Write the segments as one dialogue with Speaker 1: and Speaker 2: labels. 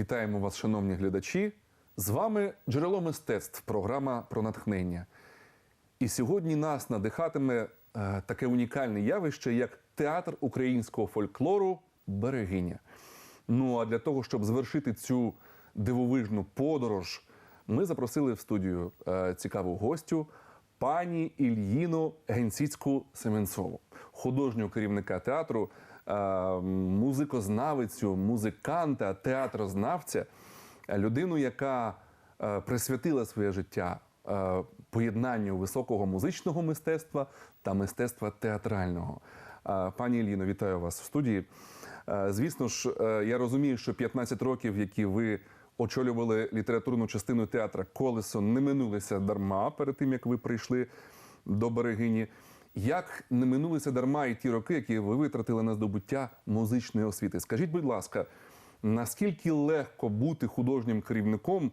Speaker 1: Вітаємо вас, шановні глядачі. З вами джерело мистецтв, програма про натхнення. І сьогодні нас надихатиме е, таке унікальне явище, як театр українського фольклору Берегиня. Ну а для того, щоб звершити цю дивовижну подорож, ми запросили в студію е, цікаву гостю пані Ільїну Генсіцьку Семенцову, художнього керівника театру, музикознавицю, музиканта, театрознавця, е, людину, яка е, присвятила своє життя е, поєднанню високого музичного мистецтва та мистецтва театрального. Е, Пані Іліно, вітаю вас в студії. Е, Звісно ж, е, я розумію, що 15 років, які ви очолювали літературну частину театра Колесо, не минулися дарма перед тим, як ви прийшли до берегині. Як не минулися дарма і ті роки, які ви витратили на здобуття музичної освіти? Скажіть, будь ласка, наскільки легко бути художнім керівником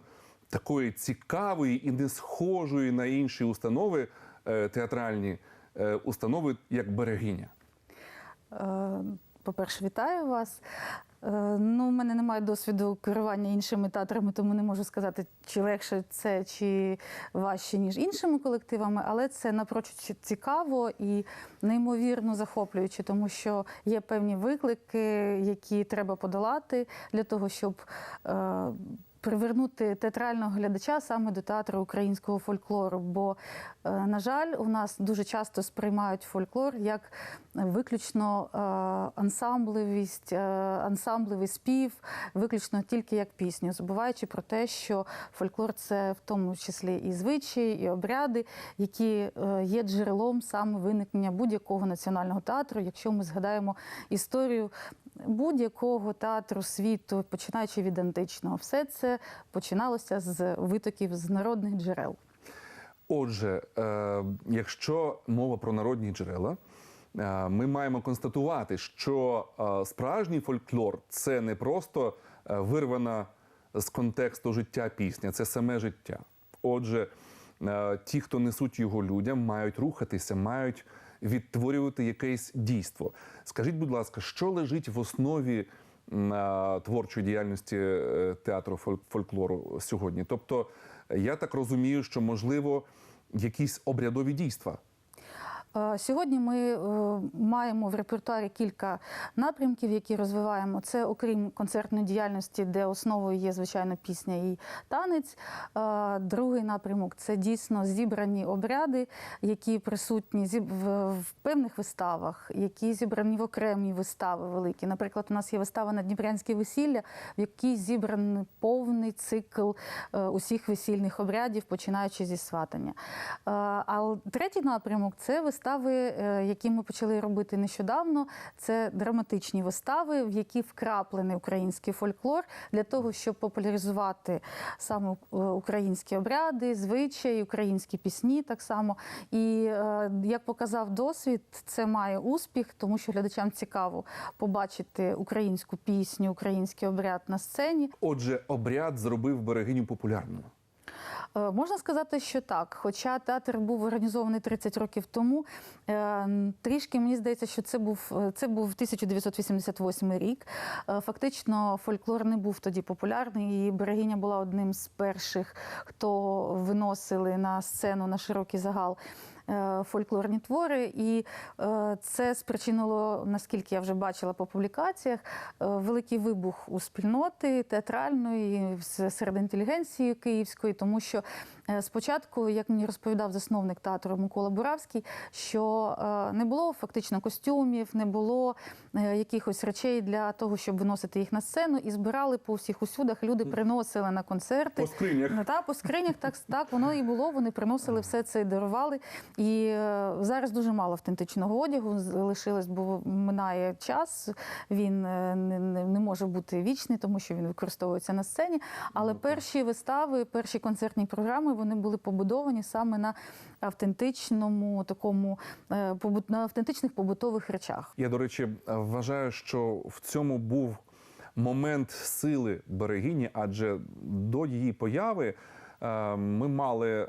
Speaker 1: такої цікавої і не схожої на інші установи е, театральні е, установи, як берегиня?
Speaker 2: Е, По-перше, вітаю вас. Е, Ну, у мене немає досвіду керування іншими театрами, тому не можу сказати, чи легше це, чи важче, ніж іншими колективами, але це напрочуд цікаво і неймовірно захоплююче, тому що є певні виклики, які треба подолати для того, щоб. Привернути театрального глядача саме до театру українського фольклору. Бо, е, на жаль, у нас дуже часто сприймають фольклор як виключно е, ансамбливість, е, ансамбливий спів, виключно тільки як пісню, забуваючи про те, що фольклор це в тому числі і звичаї, і обряди, які є джерелом саме виникнення будь-якого національного театру, якщо ми згадаємо історію будь-якого театру світу, починаючи від античного, все це починалося з витоків з народних джерел.
Speaker 1: Отже, е, якщо мова про народні джерела, е, ми маємо констатувати, що е, справжній фольклор це не просто вирвана з контексту життя пісня, це саме життя. Отже, ті, хто несуть його людям, мають рухатися, мають відтворювати якесь дійство. Скажіть, будь ласка, що лежить в основі творчої діяльності е, театру фоль- фольклору сьогодні? Тобто, я так розумію, що можливо якісь обрядові дійства.
Speaker 2: Е, Сьогодні ми е, маємо в репертуарі кілька напрямків, які розвиваємо. Це окрім концертної діяльності, де основою є звичайно пісня і танець. Е, Другий напрямок це дійсно зібрані обряди, які присутні в, певних виставах, які зібрані в окремі вистави великі. Наприклад, у нас є вистава на Дніпрянське весілля, в якій зібраний повний цикл усіх весільних обрядів, починаючи зі сватання. А третій напрямок це вистави, е, які ми почали робити нещодавно. Це драматичні вистави, в які вкраплений український фольклор для того, щоб популяризувати саме е, українські обряди, звичаї, українські пісні так само. І е, як показав досвід, це має успіх, тому що глядачам цікаво побачити українську пісню, український обряд на сцені.
Speaker 1: Отже, обряд зробив берегиню популярною.
Speaker 2: Е, Можна сказати, що так. Хоча театр був організований 30 років тому, е, трішки мені здається, що це був е, це був 1988 рік. Фактично, фольклор не був тоді популярний, і берегиня була одним з перших, хто виносили на сцену на широкий загал. Е, Фольклорні твори, і е, це спричинило, наскільки я вже бачила по публікаціях, е, великий вибух у спільноти театральної серед інтелігенції київської, тому що спочатку, як мені розповідав засновник театру Микола Буравський, що не було фактично костюмів, не було якихось речей для того, щоб виносити їх на сцену, і збирали по всіх усюдах. Люди приносили на концерти.
Speaker 1: По скринях.
Speaker 2: Та, по скринях так, так воно і було. Вони приносили все це і дарували. І е, зараз дуже мало автентичного одягу залишилось, бо минає час. Він е, не, може бути вічний, тому що він використовується на сцені. Але перші вистави, перші концертні програми вони були побудовані саме на автентичному такому е, на автентичних побутових речах.
Speaker 1: Я, до речі, вважаю, що в цьому був момент сили берегині, адже до її появи ми мали е,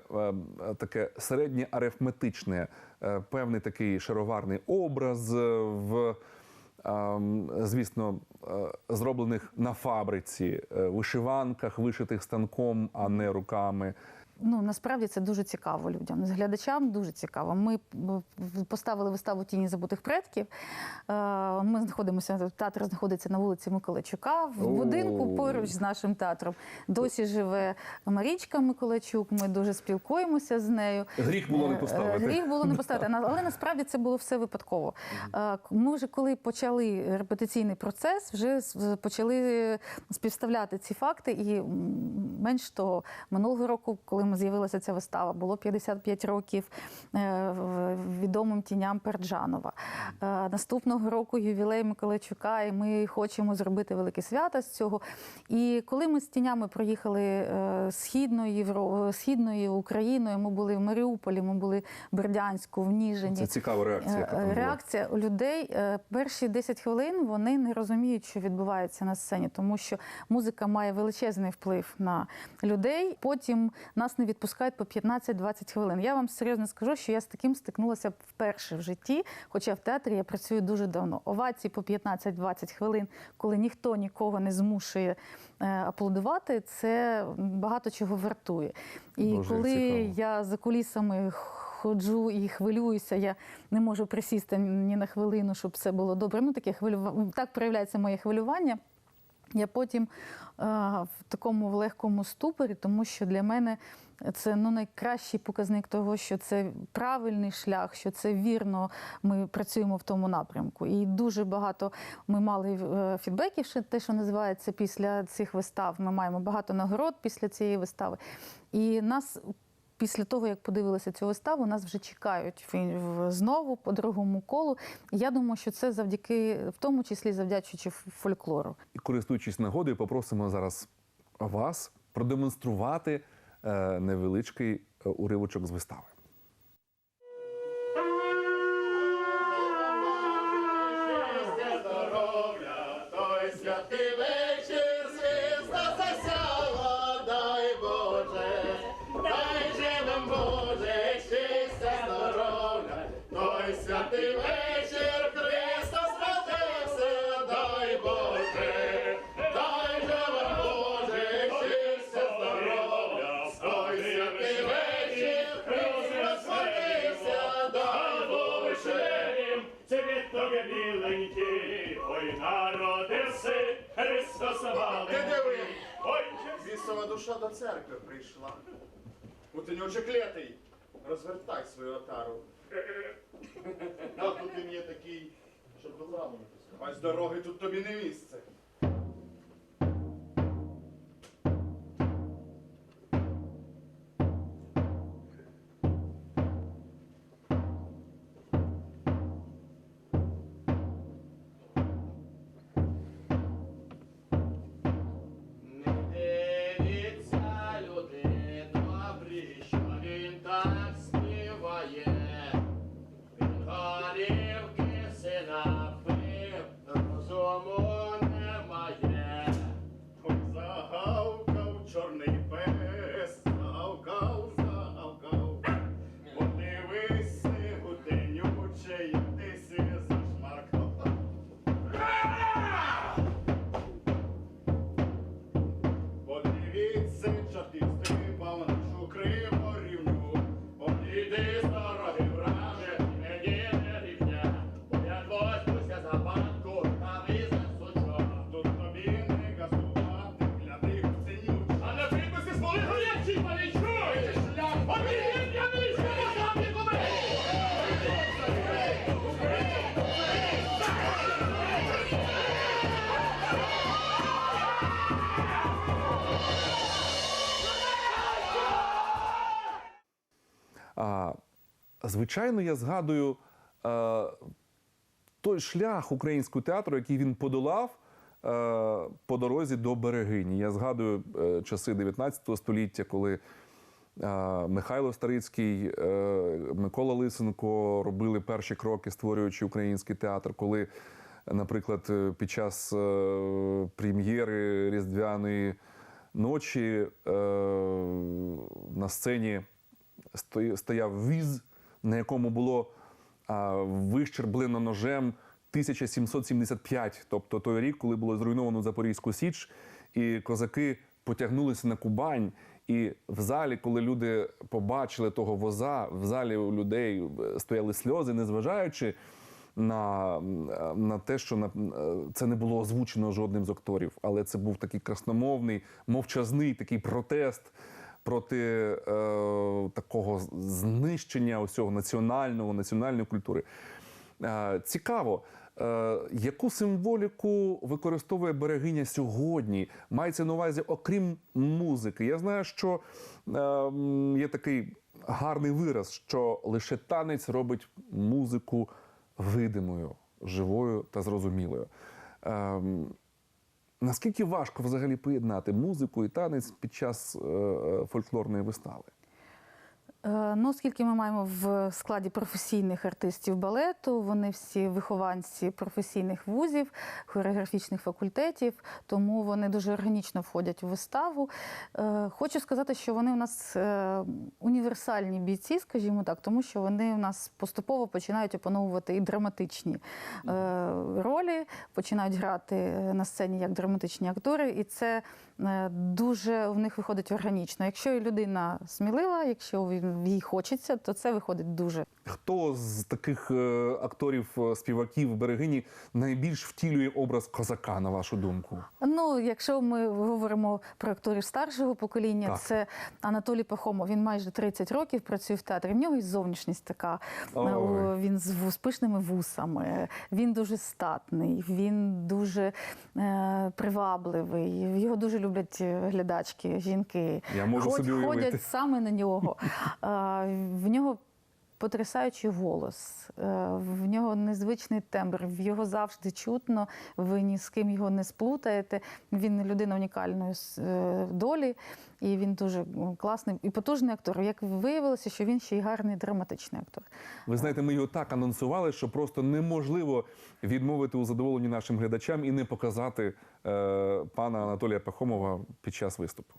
Speaker 1: таке середнє арифметичне, е, певний такий шароварний образ е, в ем, звісно, е, зроблених на фабриці, е, вишиванках, вишитих станком, а не руками.
Speaker 2: Ну насправді це дуже цікаво людям. З глядачам дуже цікаво. Ми поставили виставу Тіні забутих предків. Е, Ми знаходимося, театр знаходиться на вулиці Миколайчука. В будинку поруч з нашим театром досі живе Марічка Миколайчук. Ми дуже спілкуємося з нею.
Speaker 1: Гріх було не
Speaker 2: Е,
Speaker 1: поставити.
Speaker 2: Гріх було не поставити. Але насправді це було все випадково. Е, Ми вже коли почали репетиційний процес, вже почали співставляти ці факти. І менш того, минулого року, коли ми з'явилася ця вистава, було 55 років е, відомим тіням Перджанова. Е, Наступного року ювілей Миколайчука, і ми хочемо зробити велике свято з цього. І коли ми з тінями проїхали е, східною Євро... східною Україною, ми були в Маріуполі, ми були в Бердянську, в Ніжині.
Speaker 1: Це цікава реакція. яка там була.
Speaker 2: Реакція у людей перші 10 хвилин вони не розуміють, що відбувається на сцені, тому що музика має величезний вплив на людей. Потім нас не відпускають по 15-20 хвилин. Я вам серйозно скажу, що я з таким стикнулася вперше в житті, хоча в театрі я працюю дуже давно. Овації по 15-20 хвилин, коли ніхто нікого не змушує е, аплодувати, це багато чого вартує. І
Speaker 1: Дуже
Speaker 2: коли
Speaker 1: цікаво.
Speaker 2: я за кулісами ходжу і хвилююся, я не можу присісти ні на хвилину, щоб все було добре. Ну, таке хвилюва... так проявляється моє хвилювання. Я потім е, в такому легкому ступорі, тому що для мене це ну, найкращий показник того, що це правильний шлях, що це вірно. Ми працюємо в тому напрямку. І дуже багато ми мали е, фідбеків, ще те, що називається після цих вистав. Ми маємо багато нагород після цієї вистави. І нас після того, як подивилися цю виставу, нас вже чекають знову по другому колу. Я думаю, що це завдяки, в тому числі завдячуючи фольклору.
Speaker 1: І користуючись нагодою, попросимо зараз вас продемонструвати невеличкий е, уривочок з вистави.
Speaker 3: Валить.
Speaker 4: Ти диви.
Speaker 3: Ой,
Speaker 4: Бісова душа до церкви прийшла. Утенючок клятий, розвертай свою отару. Тут він є такий, щоб до храму не пускав. А з дороги тут тобі не місце.
Speaker 1: Звичайно, я згадую е, той шлях українського театру, який він подолав е, по дорозі до берегині. Я згадую е, часи 19 століття, коли е, Михайло Старицький, е, Микола Лисенко робили перші кроки, створюючи український театр, коли, наприклад, е, під час е, прем'єри Різдвяної ночі е, на сцені стояв віз, на якому було вищерблено ножем 1775, тобто той рік, коли було зруйновано Запорізьку Січ, і козаки потягнулися на Кубань. І в залі, коли люди побачили того воза, в залі у людей е, стояли сльози, незважаючи на, на те, що на, е, це не було озвучено жодним з акторів, але це був такий красномовний, мовчазний такий протест проти е, такого знищення усього національного, національної культури. Е, цікаво, е, яку символіку використовує берегиня сьогодні? Мається на увазі, окрім музики. Я знаю, що е, є такий гарний вираз, що лише танець робить музику видимою, живою та зрозумілою. Ем, Наскільки важко взагалі поєднати музику і танець під час е, е, фольклорної вистави?
Speaker 2: Е, Ну, оскільки ми маємо в складі професійних артистів балету, вони всі вихованці професійних вузів, хореографічних факультетів, тому вони дуже органічно входять у виставу. Хочу сказати, що вони у нас універсальні бійці, скажімо так, тому що вони у нас поступово починають опановувати і драматичні е, ролі, починають грати на сцені як драматичні актори, і це е, дуже в них виходить органічно. Якщо людина смілива, якщо їй хочеться, то це виходить дуже.
Speaker 1: Хто з таких е, акторів, е, співаків берегині найбільш втілює образ козака, на вашу думку?
Speaker 2: Ну, якщо ми говоримо про акторів старшого покоління,
Speaker 1: Так.
Speaker 2: це Анатолій Пахомов. Він майже 30 років працює в театрі. В нього і зовнішність така.
Speaker 1: Ой.
Speaker 2: Він з пишними вусами, він дуже статний, він дуже е, привабливий. Його дуже люблять е, глядачки, жінки.
Speaker 1: Я можу
Speaker 2: Ходь-
Speaker 1: собі уявити.
Speaker 2: ходять саме на нього. В нього потрясаючий голос, е, в нього незвичний тембр, в його завжди чутно, ви ні з ким його не сплутаєте. Він людина унікальної е, долі, і він дуже класний і потужний актор. Як виявилося, що він ще й гарний драматичний актор.
Speaker 1: Ви знаєте, ми його так анонсували, що просто неможливо відмовити у задоволенні нашим глядачам і не показати е, пана Анатолія Пахомова під час виступу.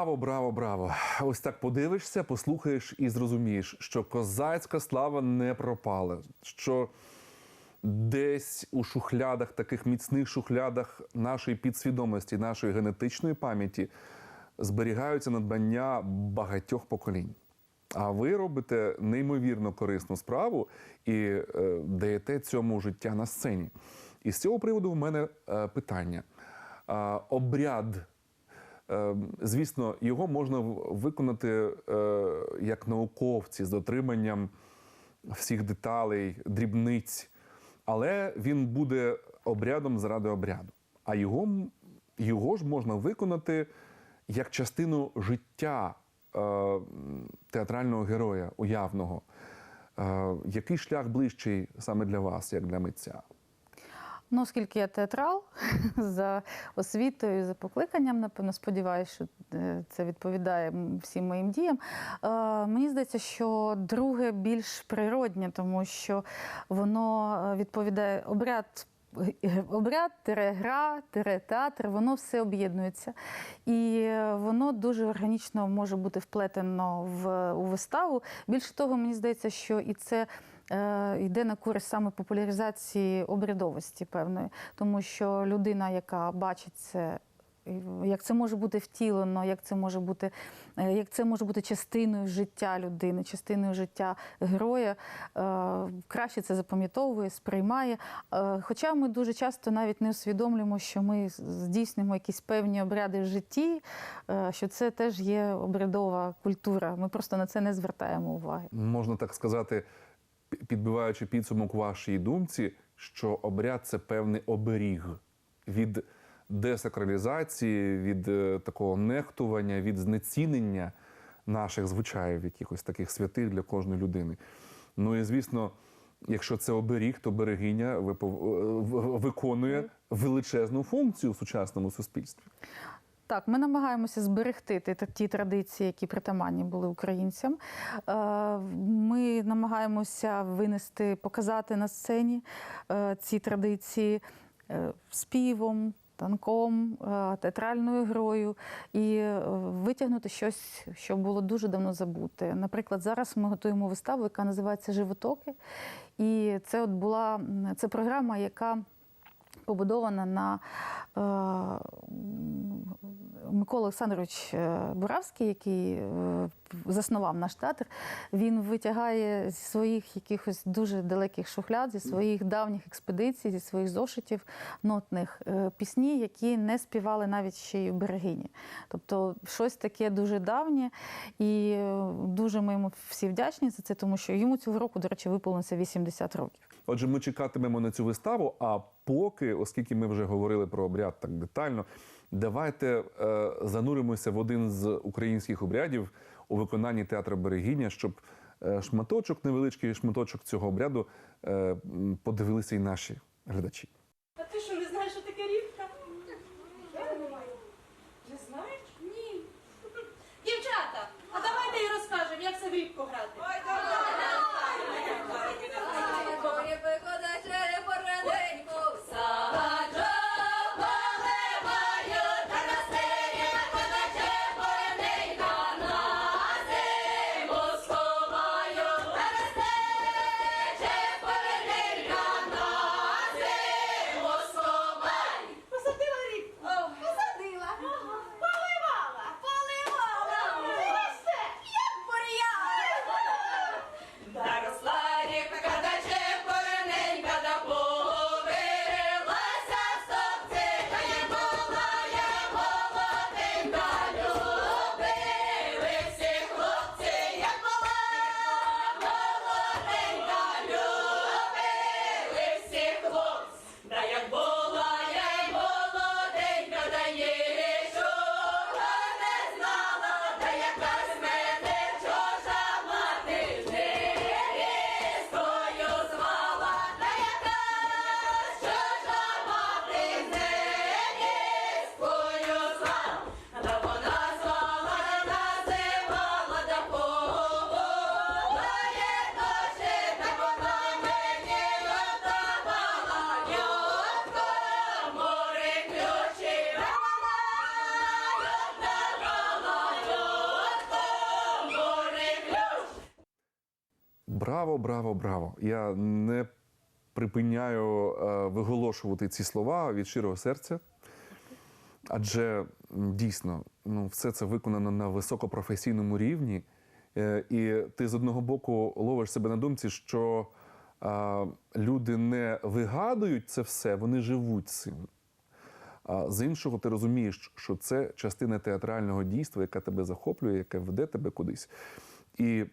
Speaker 1: Браво, браво, браво! Ось так подивишся, послухаєш і зрозумієш, що козацька слава не пропала, що десь у шухлядах, таких міцних шухлядах нашої підсвідомості, нашої генетичної пам'яті зберігаються надбання багатьох поколінь. А ви робите неймовірно корисну справу і е, даєте цьому життя на сцені. І з цього приводу в мене е, питання. А, обряд Е, Звісно, його можна виконати е, як науковці з дотриманням всіх деталей, дрібниць, але він буде обрядом заради обряду. А його, його ж можна виконати як частину життя е, театрального героя, уявного. Е, Який шлях ближчий саме для вас, як для митця?
Speaker 2: Ну, оскільки я театрал за освітою, за покликанням, напевно, сподіваюся, що е, це відповідає всім моїм діям. Е, Мені здається, що друге більш природнє, тому що воно е, відповідає обряд. Обряд, тире гра, тире театр, воно все об'єднується. І воно дуже органічно може бути вплетено в, у виставу. Більше того, мені здається, що і це йде на користь саме популяризації обрядовості певної, тому що людина, яка бачить це. Як це може бути втілено, як це може бути, е, як це може бути частиною життя людини, частиною життя героя, е, краще це запам'ятовує, сприймає. Е, Хоча ми дуже часто навіть не усвідомлюємо, що ми здійснюємо якісь певні обряди в житті, е, що це теж є обрядова культура. Ми просто на це не звертаємо уваги.
Speaker 1: Можна так сказати, підбиваючи підсумок вашій думці, що обряд це певний оберіг від десакралізації, від е, такого нехтування, від знецінення наших звичаїв, якихось таких святих для кожної людини. Ну і звісно, якщо це оберіг, то берегиня е, виконує величезну функцію в сучасному суспільстві.
Speaker 2: Так, ми намагаємося зберегти ті, традиції, які притаманні були українцям. Е, Ми намагаємося винести, показати на сцені е, ці традиції е, співом. Танком, театральною грою і витягнути щось, що було дуже давно забуте. Наприклад, зараз ми готуємо виставу, яка називається Животоки. І це от була це програма, яка побудована на Микола Олександрович е, Буравський, який е, заснував наш театр. Він витягає зі своїх якихось дуже далеких шухляд, зі своїх давніх експедицій, зі своїх зошитів нотних е, пісні, які не співали навіть ще й у берегині. Тобто щось таке дуже давнє, і дуже ми йому всі вдячні за це, тому що йому цього року, до речі, виповнилося 80 років.
Speaker 1: Отже, ми чекатимемо на цю виставу. А поки, оскільки ми вже говорили про обряд так детально, давайте е, зануримося в один з українських обрядів у виконанні театру Берегиня, щоб е, шматочок, невеличкий шматочок цього обряду е, подивилися і наші глядачі.
Speaker 5: А ти що, не знаєш, що таке рібка? Не знаєш? Ні. Дівчата, а давайте і розкажемо, як це в рібку грати.
Speaker 1: Припиняю е, виголошувати ці слова від щирого серця. Адже дійсно ну, все це виконано на високопрофесійному рівні. Е, І ти з одного боку ловиш себе на думці, що е, люди не вигадують це все, вони живуть цим. А з іншого, ти розумієш, що це частина театрального дійства, яке тебе захоплює, яке веде тебе кудись. І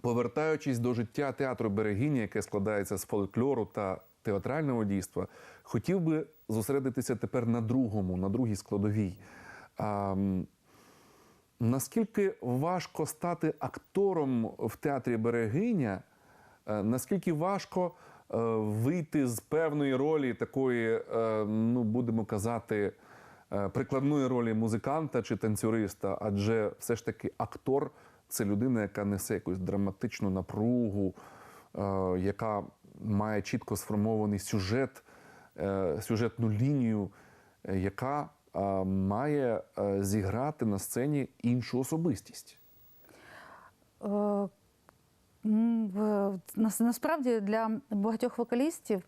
Speaker 1: повертаючись до життя театру Берегині, яке складається з фольклору та театрального дійства, хотів би зосередитися тепер на другому, на другій складовій. А, наскільки важко стати актором в театрі Берегиня? Е, Наскільки важко вийти з певної ролі такої, е, ну будемо казати, е, прикладної ролі музиканта чи танцюриста, адже все ж таки актор це людина, яка несе якусь драматичну напругу, е, яка має чітко сформований сюжет, е, сюжетну лінію, е, яка має зіграти на сцені іншу особистість.
Speaker 2: Насправді для багатьох вокалістів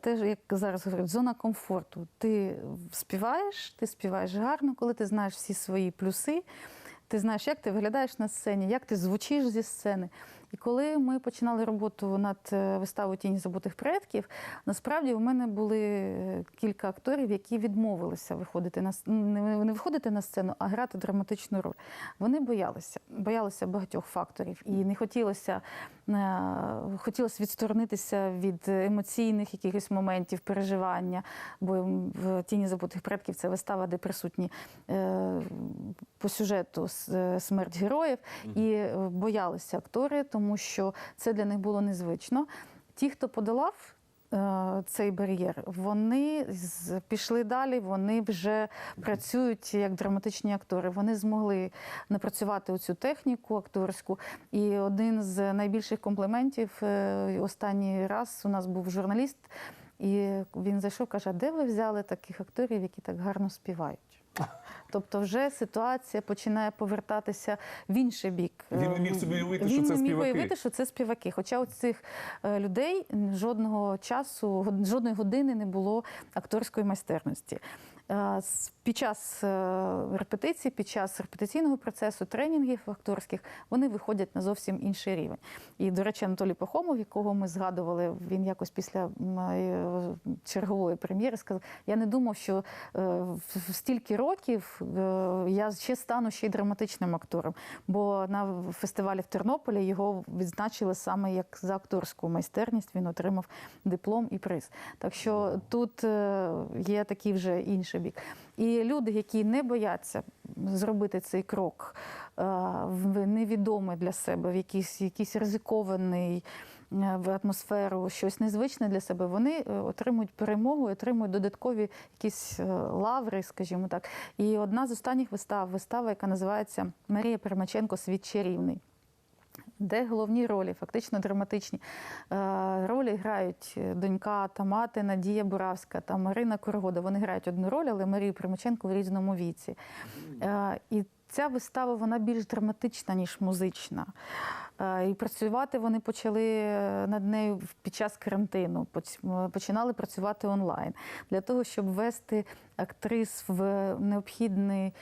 Speaker 2: теж, як зараз говорять, зона комфорту. Ти співаєш, ти співаєш гарно, коли ти знаєш всі свої плюси, ти знаєш, як ти виглядаєш на сцені, як ти звучиш зі сцени. І коли ми починали роботу над е, виставою Тіні забутих предків, насправді у мене були е, кілька акторів, які відмовилися виходити на с- не виходити на сцену, а грати драматичну роль. Вони боялися, боялися багатьох факторів, і не хотілося, е, хотілося відсторонитися від емоційних якихось моментів, переживання. Бо в тіні забутих предків це вистава, де присутні по сюжету смерть героїв, і боялися актори, тому що це для них було незвично. Ті, хто подолав е, цей бар'єр, вони пішли далі, вони вже працюють як драматичні актори. Вони змогли напрацювати оцю техніку акторську. І один з найбільших компліментів е, останній раз у нас був журналіст, і він зайшов, каже: де ви взяли таких акторів, які так гарно співають? Тобто, вже ситуація починає повертатися в інший бік.
Speaker 1: Він не міг собі уявити, що
Speaker 2: Він
Speaker 1: це
Speaker 2: не міг
Speaker 1: співаки.
Speaker 2: уявити, що це співаки. Хоча у цих е, людей жодного часу, жодної години не було акторської майстерності. Е, Під час е, репетиції, під час репетиційного процесу, тренінгів акторських, вони виходять на зовсім інший рівень. І, до речі, Анатолій Пахомов, якого ми згадували, він якось після е, чергової прем'єри сказав: я не думав, що в стільки років я ще стану ще й драматичним актором. Бо на фестивалі в Тернополі його відзначили саме як за акторську майстерність. Він отримав диплом і приз. Так що тут е, є такий вже інший бік. І люди, які не бояться зробити цей крок е, в невідоме для себе, в якийсь, якийсь ризикований е, в атмосферу, щось незвичне для себе, вони е, отримують перемогу, отримують додаткові якісь лаври, скажімо так. І одна з останніх вистав, вистава, яка називається Марія Перемаченко Світ чарівний. Де головні ролі, фактично драматичні. Е, ролі грають донька та мати Надія Буравська та Марина Корогода. Вони грають одну роль, але Марію Примаченко в різному віці. Е, і ця вистава вона більш драматична, ніж музична. Е, І працювати вони почали над нею під час карантину. Починали працювати онлайн для того, щоб ввести актрис в необхідний е,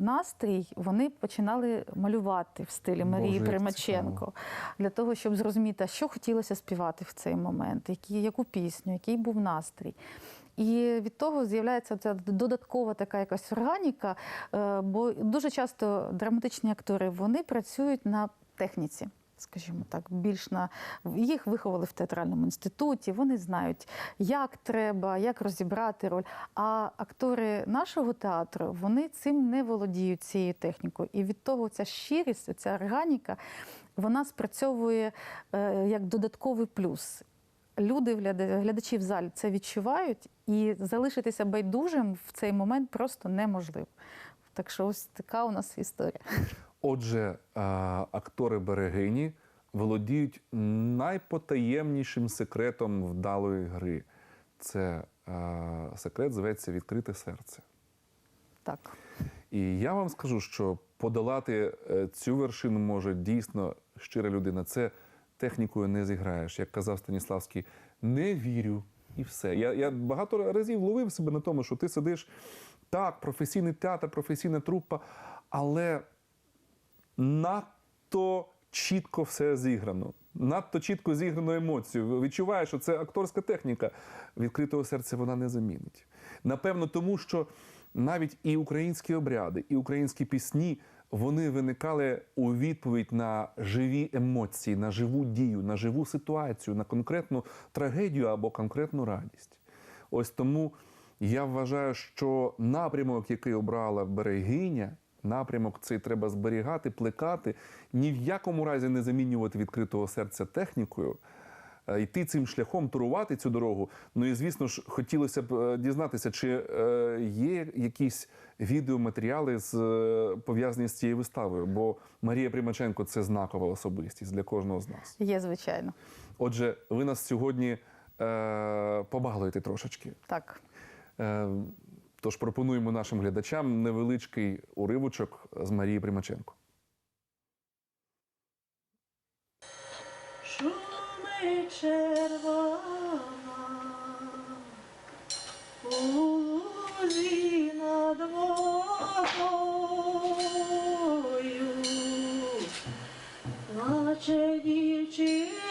Speaker 2: настрій. Вони починали малювати в стилі Марії
Speaker 1: Боже,
Speaker 2: Примаченко для того, щоб зрозуміти, що хотілося співати в цей момент, які, яку пісню, який був настрій. І від того з'являється ця додаткова така якась органіка, е, бо дуже часто драматичні актори вони працюють на техніці. Скажімо так, більш на їх виховали в театральному інституті. Вони знають, як треба, як розібрати роль. А актори нашого театру вони цим не володіють цією технікою. І від того ця щирість, ця органіка, вона спрацьовує е, як додатковий плюс. Люди, глядачі в залі це відчувають, і залишитися байдужим в цей момент просто неможливо. Так що ось така у нас історія.
Speaker 1: Отже, е, актори берегині володіють найпотаємнішим секретом вдалої гри. Це е, секрет зветься відкрите серце.
Speaker 2: Так.
Speaker 1: І я вам скажу, що подолати е, цю вершину може дійсно щира людина. Це технікою не зіграєш. Як казав Станіславський, не вірю і все. Я, я багато разів ловив себе на тому, що ти сидиш так, професійний театр, професійна трупа, але надто чітко все зіграно. Надто чітко зіграно емоцію. Відчуваєш, що це акторська техніка. Відкритого серця вона не замінить. Напевно, тому що навіть і українські обряди, і українські пісні вони виникали у відповідь на живі емоції, на живу дію, на живу ситуацію, на конкретну трагедію або конкретну радість. Ось тому я вважаю, що напрямок, який обрала берегиня, напрямок цей треба зберігати, плекати, ні в якому разі не замінювати відкритого серця технікою. е, йти цим шляхом, турувати цю дорогу. Ну і звісно ж, хотілося б е, дізнатися, чи е, є якісь відеоматеріали з пов'язані з цією виставою. Бо Марія Примаченко це знакова особистість для кожного з нас.
Speaker 2: Є, звичайно.
Speaker 1: Отже, ви нас сьогодні е, побалуєте трошечки.
Speaker 2: Так.
Speaker 1: Е, тож пропонуємо нашим глядачам невеличкий уривочок з Марії Примаченко.
Speaker 6: Шуми червона у лузі плаче дівчина,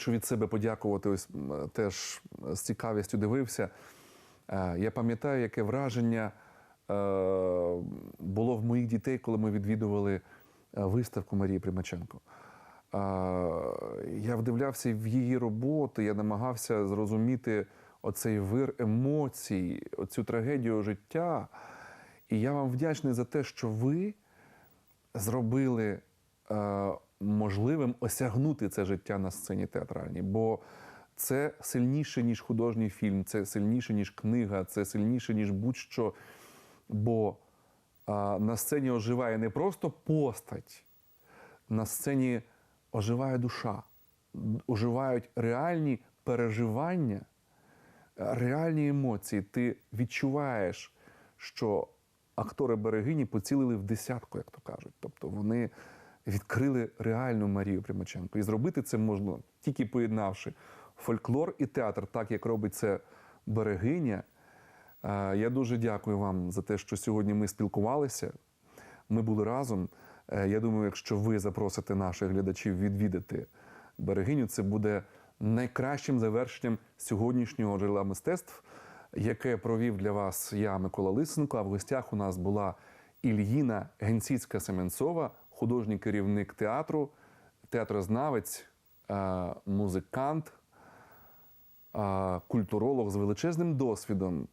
Speaker 1: хочу від себе подякувати. Ось теж з цікавістю дивився. Е, Я пам'ятаю, яке враження е, було в моїх дітей, коли ми відвідували е, виставку Марії Примаченко. Е, Я вдивлявся в її роботи, я намагався зрозуміти оцей вир емоцій, оцю трагедію життя. І я вам вдячний за те, що ви зробили е, можливим осягнути це життя на сцені театральній. Бо це сильніше, ніж художній фільм, це сильніше, ніж книга, це сильніше, ніж будь-що. Бо е, на сцені оживає не просто постать, на сцені оживає душа, оживають реальні переживання, е, реальні емоції. Ти відчуваєш, що актори берегині поцілили в десятку, як то кажуть. Тобто вони відкрили реальну Марію Примаченко. І зробити це можна тільки поєднавши фольклор і театр, так як робить це берегиня. Е, Я дуже дякую вам за те, що сьогодні ми спілкувалися. Ми були разом. Е, Я думаю, якщо ви запросите наших глядачів відвідати берегиню, це буде найкращим завершенням сьогоднішнього джерела мистецтв, яке провів для вас я, Микола Лисенко. А в гостях у нас була Ільїна Генсіцька Семенцова, художній керівник театру, театрознавець, е, музикант, е, культуролог з величезним досвідом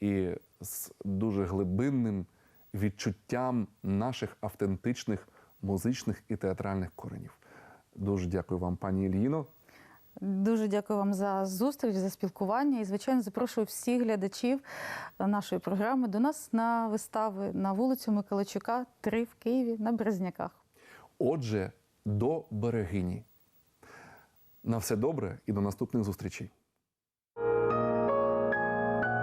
Speaker 1: і з дуже глибинним відчуттям наших автентичних музичних і театральних коренів. Дуже дякую вам, пані Ільїно.
Speaker 2: Дуже дякую вам за зустріч, за спілкування. І, звичайно, запрошую всіх глядачів нашої програми до нас на вистави на вулицю Миколайчука, 3 в Києві на Березняках.
Speaker 1: Отже, до берегині. На все добре і до наступних зустрічей.